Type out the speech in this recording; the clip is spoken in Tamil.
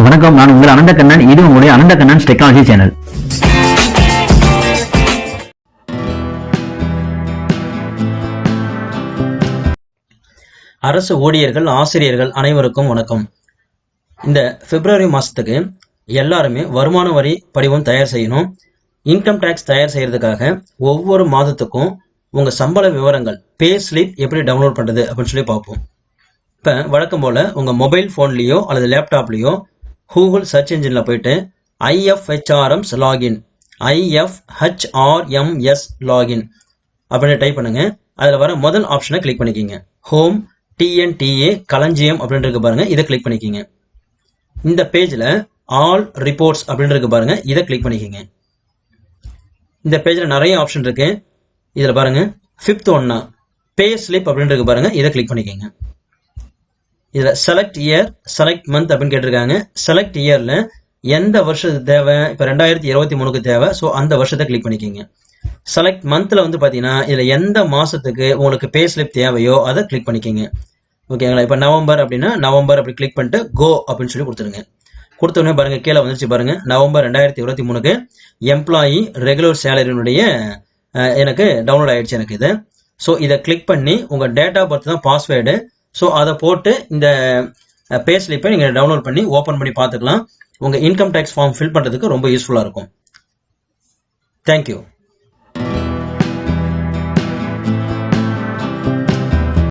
வணக்கம் நான் உங்கள் அனந்தகண்ணன். இது உங்களுடைய அனந்தகண்ணன் டெக்னாலஜி சேனல் அரசு ஊழியர்கள் ஆசிரியர்கள் அனைவருக்கும் வணக்கம். இந்த பிப்ரவரி மாசத்துக்கு எல்லாருமே வருமான வரி படிவம் தயார் செய்யணும். இன்கம் டேக்ஸ் தயார் செய்யறதுக்காக ஒவ்வொரு மாதத்துக்கும் உங்க சம்பள விவரங்கள் பே ஸ்லிப் எப்படி டவுன்லோட் பண்றது அப்படின்னு சொல்லி பார்ப்போம். இப்போ வழக்கம் போல உங்க மொபைல் ஃபோன்லேயோ அல்லது லேப்டாப்லேயோ கூகுள் சர்ச் இன்ஜின்ல போயிட்டு ஐஎஃப்ஹெச்ஆர்எம்ஸ் லாகின் ஐஎஃப்ஹெச்ஆர்எம்எஸ் லாகின் அப்படின்னு டைப் பண்ணுங்க. அதில் வர முதல் ஆப்ஷனை கிளிக் பண்ணிக்கிங்க. ஹோம் டிஎன்டிஏ களஞ்சியம் அப்படின்றது பாருங்க. இதை கிளிக் பண்ணிக்கிங்க. இந்த பேஜில் ஆல் ரிப்போர்ட்ஸ் அப்படின்றது பாருங்க. இதை கிளிக் பண்ணிக்கிங்க. இந்த பேஜில் நிறைய ஆப்ஷன் இருக்கு. இதில் பாருங்க. ஃபிஃப்த் ஒன்னா பே ஸ்லிப் அப்படின்றது இருக்கு பாருங்க. இதை கிளிக் பண்ணிக்கோங்க. இதில் செலக்ட் இயர் செலக்ட் மந்த் அப்படின்னு கேட்டிருக்காங்க. செலக்ட் இயரில் எந்த வருஷத்துக்கு தேவை? இப்போ ரெண்டாயிரத்தி இருபத்தி மூணுக்கு தேவை. ஸோ அந்த வருஷத்தை கிளிக் பண்ணிக்கோங்க. செலக்ட் மந்த்தில் வந்து பார்த்தீங்கன்னா இதில் எந்த மாதத்துக்கு உங்களுக்கு பே ஸ்லிப் தேவையோ அதை கிளிக் பண்ணிக்கோங்க. ஓகேங்களா இப்போ நவம்பர் அப்படின்னா நவம்பர் அப்படி கிளிக் பண்ணிட்டு கோ அப்படின்னு சொல்லி கொடுத்துருங்க கொடுத்தோடனே பாருங்க கீழே வந்துருச்சு பாருங்க. நவம்பர் ரெண்டாயிரத்தி இருபத்தி மூணுக்கு எம்ப்ளாயி ரெகுலர் சேலரினுடைய எனக்கு டவுன்லோட் ஆயிடுச்சு எனக்கு இது. ஸோ இதை கிளிக் பண்ணி உங்கள் டேட் ஆஃப் பர்த் தான் பாஸ்வேர்டு ஸோ அதை போட்டு இந்த பே ஸ்லிப்பை நீங்கள் டவுன்லோட் பண்ணி ஓப்பன் பண்ணி பார்த்துக்கலாம் உங்கள் இன்கம் டேக்ஸ் ஃபார்ம் ஃபில் பண்ணுறதுக்கு ரொம்ப யூஸ்ஃபுல்லாக இருக்கும். தேங்க்யூ